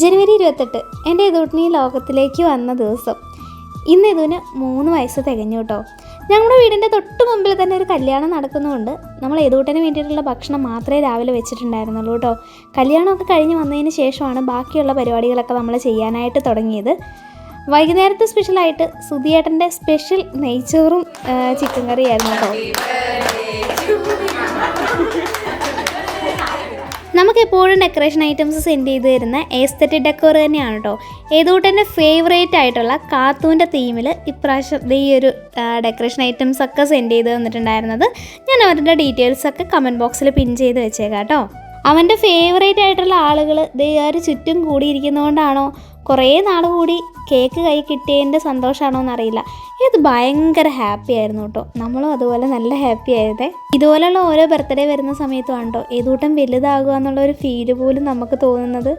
ജനുവരി ഇരുപത്തെട്ട് എന്റെ ഇതൂട്ടിന് ലോകത്തിലേക്ക് വന്ന ദിവസം. ഇന്ന് ഇതുവിന് മൂന്ന് വയസ്സ് തികഞ്ഞു കേട്ടോ. ഞങ്ങളുടെ വീടിന്റെ തൊട്ട് മുമ്പിൽ തന്നെ ഒരു കല്യാണം നടക്കുന്നതുകൊണ്ട് നമ്മൾ ഏതൂട്ടന് വേണ്ടിയിട്ടുള്ള ഭക്ഷണം മാത്രമേ രാവിലെ വെച്ചിട്ടുണ്ടായിരുന്നുള്ളൂ കേട്ടോ. കല്യാണമൊക്കെ കഴിഞ്ഞ് വന്നതിന് ശേഷമാണ് ബാക്കിയുള്ള പരിപാടികളൊക്കെ നമ്മൾ ചെയ്യാനായിട്ട് തുടങ്ങിയത്. വൈകുന്നേരത്തെ സ്പെഷ്യലായിട്ട് സുധിയേട്ടന്റെ സ്പെഷ്യൽ നെയ്ച്ചോറും ചിക്കൻ കറിയായിരുന്നു കേട്ടോ. നമുക്ക് എപ്പോഴും ഡെക്കറേഷൻ ഐറ്റംസ് സെൻഡ് ചെയ്ത് തരുന്ന ഏസ്തറ്റിക് ഡെക്കോർ തന്നെയാണ് കേട്ടോ ഏതുകൂട്ടെന്റെ ഫേവറേറ്റ് ആയിട്ടുള്ള കാത്തൂന്റെ തീമിൽ ഇപ്രാവശ്യം ഈ ഒരു ഡെക്കറേഷൻ ഐറ്റംസ് ഒക്കെ സെൻഡ് ചെയ്ത് തന്നിട്ടുണ്ടായിരുന്നത്. ഞാൻ അവരുടെ ഡീറ്റെയിൽസ് ഒക്കെ കമന്റ് ബോക്സിൽ പിൻ ചെയ്ത് വെച്ചേക്കാം കേട്ടോ അവന്റെ ഫേവറേറ്റ് ആയിട്ടുള്ള ആളുകൾ ദേ ആ ചുറ്റും കൂടിയിരിക്കുന്നതുകൊണ്ടാണോ കുറേ നാൾ കൂടി കേക്ക് കൈ കിട്ടിയതിന്റെ സന്തോഷമാണോ എന്നറിയില്ല. ഇത് ഭയങ്കര ഹാപ്പി ആയിരുന്നു കേട്ടോ. നമ്മളും അതുപോലെ നല്ല ഹാപ്പി ആയതേ. ഇതുപോലെയുള്ള ഓരോ ബർത്ത്ഡേ വരുന്ന സമയത്തുമാണ് കേട്ടോ ഏതൂട്ടം വലുതാകുക എന്നുള്ള ഒരു ഫീൽ പോലും നമുക്ക് തോന്നുന്നത്?